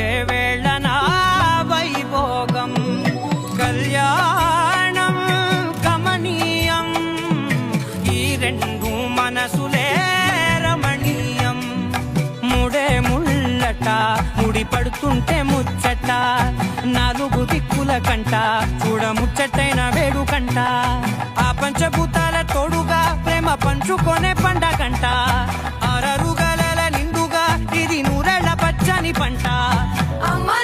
ఒక్కటయ్యే వేళన వైభోగం? కళ్యాణం కమనీయం. ఈ రెండు మనసులే రమణీయం. ముడే ముళ్ళట ముడి పడుతుంటే ముచ్చట. నాలుగు దిక్కుల కంట చూడ ముచ్చటైన వేడుకంట ఆ పంచభూతాల తోడుగా ప్రేమ పంచుకొనే పండగంట ఆరరుగల నిండుగా ఇది నూరెళ్ళ పచ్చని పంట. on my